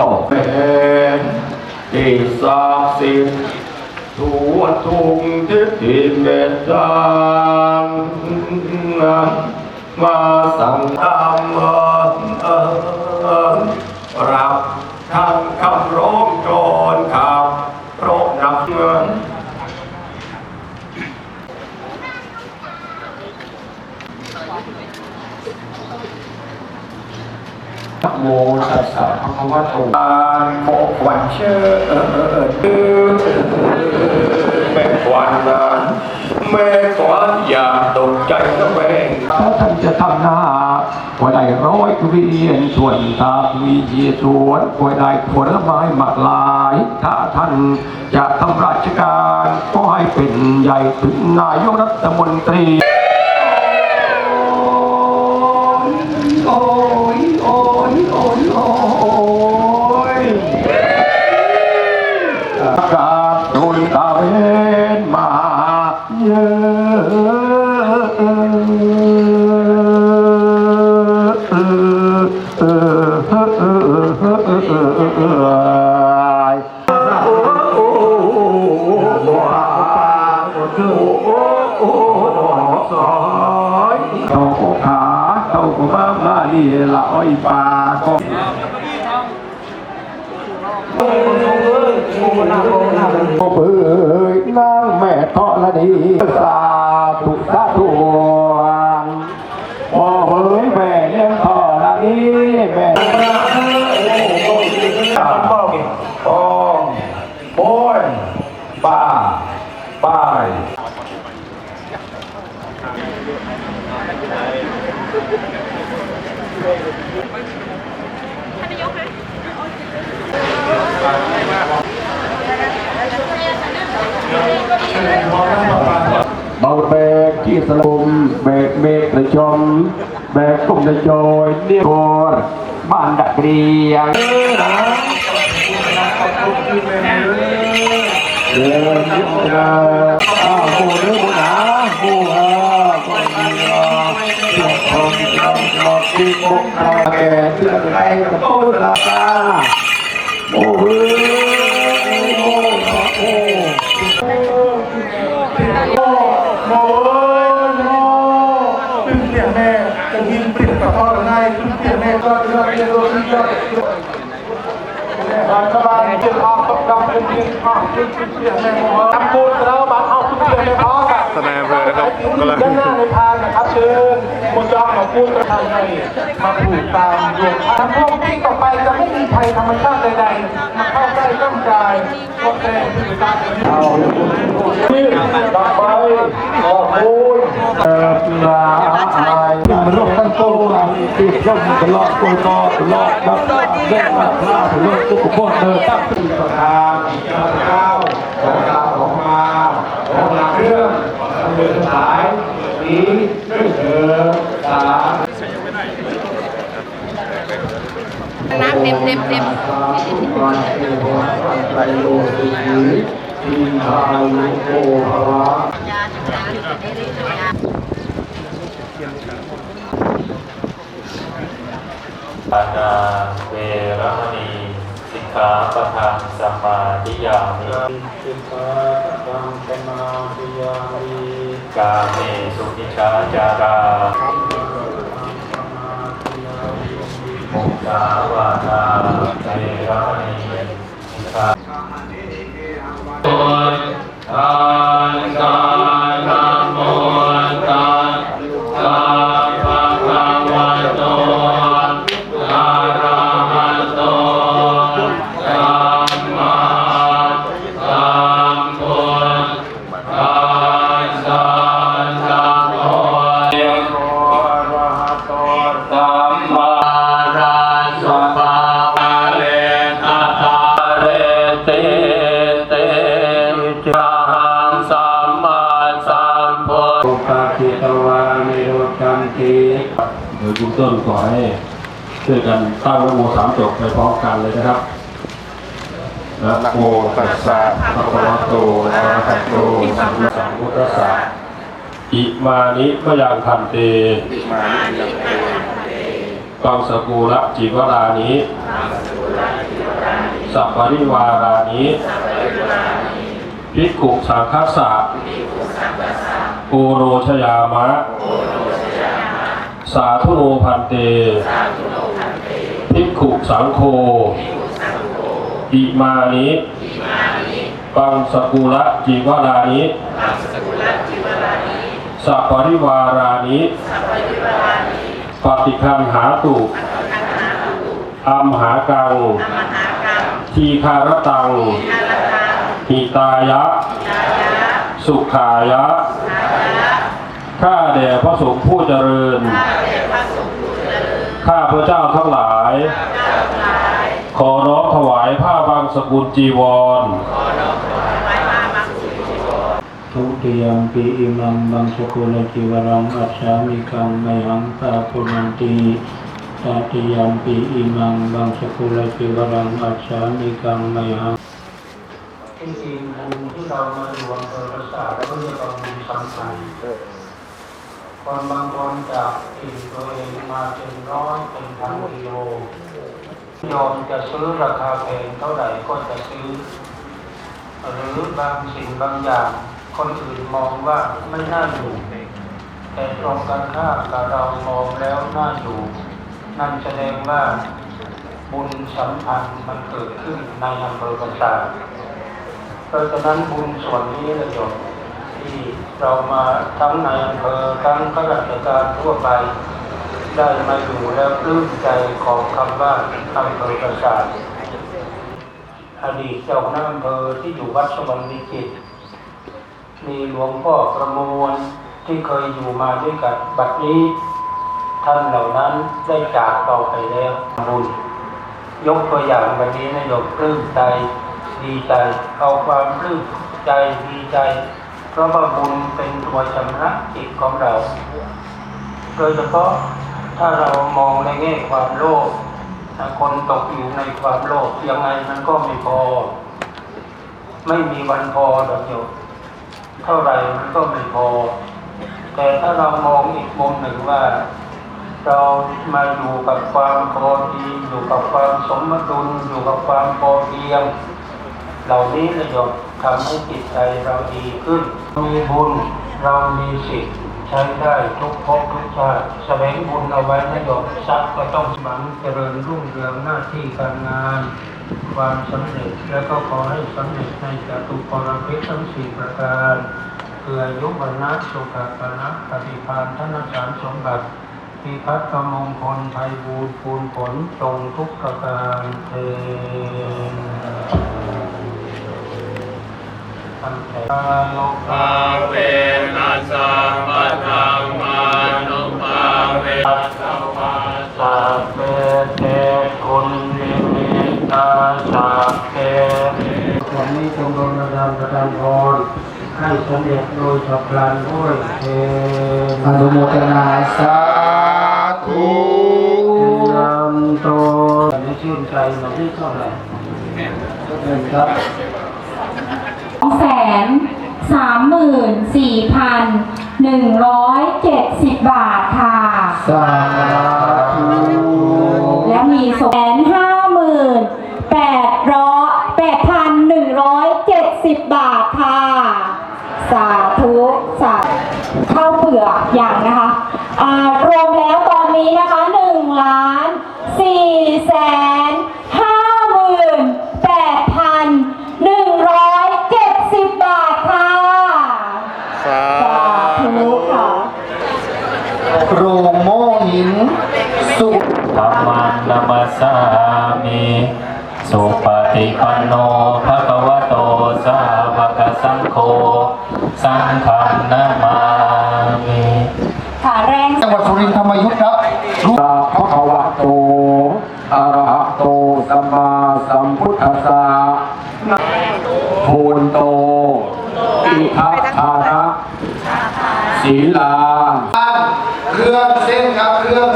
ต่อเป็นที่ศักดิ์สิทธิ์ทั่วทุกทิศที่เมตตามาสั่งทำเออิญรับทางคำร้องโจรขับรบนับเงินนะ โมตัสสะภะคะวะโตอะโมขวัญเชื่อเออเออเออเออแม่ขวัญนะแม่ขวัญอย่าตกใจนะแม่ถ้าท่านจะทำหน้าป่วยได้ร้อยเวียนส่วนตามีเยีสวนป่วยได้ผลไม้หมากลาย ถ้าท่านจะทำราชการก็ให้เป็นใหญ่ถึงนายกรัฐมนตรี เบื่อนางแม่ทอละดีสา បោបែកជាសលុំបែកមេប្រជុំបែកគុំទៅជួយនេះគរបានដាក់គ្រាយើងយក กับโต้สลาตาโอ้โหโอ้โหโอ้โหขึ้นเสียงแม่จะหินปริบกับพ่อกันได้ขึ้นเสียงแม่ก็ยอดเยี่ยมยอดเยี่ยมรัฐบาลจึงออกกำลังจึงออกจึงเสียงแม่ตั้งโกนแล้วบ้านเอาขึ้นเสียงแม่พ่อ ทนายอำเภอนะครับกำลังด้านหน้าในพานนะครับเชิญมนจองมาพูดประธานให้มาผูกตามดวงทำพวกที่ต่อไปจะไม่มีภัยธรรมชาติใดๆมาเข้าใกล้ร่างกายก็แรงที่จะการเอาที่ต่อไปขอบคุณเอิบลาอายมันโลกตั้งโตติดร่มตลอดตัวตอตลอดแบบเล่นมาพลาดตลอดทุกคนเดินตั้งที่ประธานอีกเจ้าของเราของมาของหลักเรื่องเดินสายนี้ ด้วยเถิดสาน้ำเต็มเต็มเต็มวันเอวะไตรโลสีทีทายุโกภะยาจุฬาปานาเวรมณีสิกขาปะทังสมาธิยามิสิกขาปะทังสมาธิยามิ กาเมสุนิชาจารามุสาวาตาเทรมณี ต้นขอให้ช่วยกันตั้งนะโมสามจบไปพร้อมกันเลยนะครับนะโมตัสสะภะคะวะโตอะระหะโตสัมมาสัมพุทธัสสะอิมานิมะยังพันเตมานี่ยังเอกังสกุลจิวรานิสัพปริวารานิภิกขุสังคัสสะปูโรชยามะ สาธุโนพันเต ภิกขุสังโฆอิมานิปังสกุลจิวรานิสัพปริวารานิปฏิคันหาตุอัมหากัง ทีคารตังหิตายะ สุขายะ ข้าแด่พระสงฆ์ผู้เจริญ ข้าพระเจ้าทั้งหลาย ขอน้อมถวายผ้าบางสกุลจีวร ทุติยมปีอิมังบังสกุลจิวรังอัจฉามิกังไมหังปาปุนันติตติยมปีอิมังบังสกุลจิวรังอัจฉามิกังไมหังที่จริงบุญที่เรามารวมตัวประสาทแล้วก็เรียกว่าบุญสัมพันธ์ คนบางคนจากถิ่นตัวเองมาเป็นร้อยเป็นพันกิโลยอมจะซื้อราคาแพงเท่าไหร่ก็จะซื้อ หรือบางสิ่งบางอย่าง คนอื่นมองว่าไม่น่าอยู่แต่ตรงกันข้ามกับเรามองแล้วน่าอยู่ นั่นแสดงว่าบุญสัมพันธ์มันเกิดขึ้นในอำเภอประสาทเพราะฉะนั้นบุญส่วนนี้นะโยม ที่เรามาทั้งในอำเภอทั้งข้าราชการทั่วไป ได้มาอยู่แล้วปลื้มใจของคำว่าอำเภอประสาทอดีตเจ้าคณะอำเภอที่อยู่วัดสวรรค์วิจิต มีหลวงพ่อประมวลที่เคยอยู่มาด้วยกันบัดนี้ ท่านเหล่านั้นได้จากเราไปแล้วบุญยกตัวอย่างวันนี้นายกปลื้มใจดีใจเอาความปลื้มใจดีใจ เพราะว่าบุญเป็นตัวชำระจิตของเรา โดยเฉพาะถ้าเรามองในแง่ความโลภถ้าคนตกอยู่ในความโลภยังไงมันก็ไม่พอ ไม่มีวันพอดอกโยมเท่าไหร่มันก็ไม่พอ แต่ถ้าเรามองอีกมุมหนึ่งว่า เรามาอยู่กับความพอดีอยู่กับความสมดุลอยู่กับความพอเพียง เหล่านี้นะโยมทำให้จิตใจเราดีขึ้น มีบุญเรามีสิทธิ์ใช้ได้ทุกภพทุกชาติแสวงบุญเอาไว้นะโยมทรัพย์ก็ต้องหวังเจริญรุ่งเรืองหน้าที่การงาน ความสำเร็จแล้วก็ขอให้สำเร็จในจตุปรพิทั้งสี่ประการคืออายุวันนะสุขภานะปฏิภาณธนสารสมบัติพิพัฒน์มงคลไทยบูรณ์ภูลผลตรงทุกประการเทนตั้ง โลกาอาเวนัสสัมปะทังมานุภาเวสัพพะสัพเพเทคุณลิมิตาสัพเพวันนี้จงโดนประทานประทานพรให้สำเร็จโดยฉับพลันด้วยเทนอนุโมทนาสาธุนำโตไม่ชื่นใจมาที่เท่าไหร่ก็เป็นครับสอง แสนสามหมื่นสี่พันหนึ่งร้อยเจ็ดสิบบาทค่ะ สาธุและมีสแสนห้าหมื่นแปดร้อยแปดพันหนึ่งร้อยเจ็ดสิบบาทค่ะ สาธุสาธุข้าวเปลือกอย่างนะคะ ปฏิปันโนภะคะวะโตสาวกสังโฆสังฆังนามามิค่ะแรงจังหวัดสุรินทร์ธรรมยุทธครับพระภวะโตอะระหะโตสัมมาสัมพุทธัสสะโพนโตอิทัพทานะศีลาเครื่องเส้นครับเครื่อง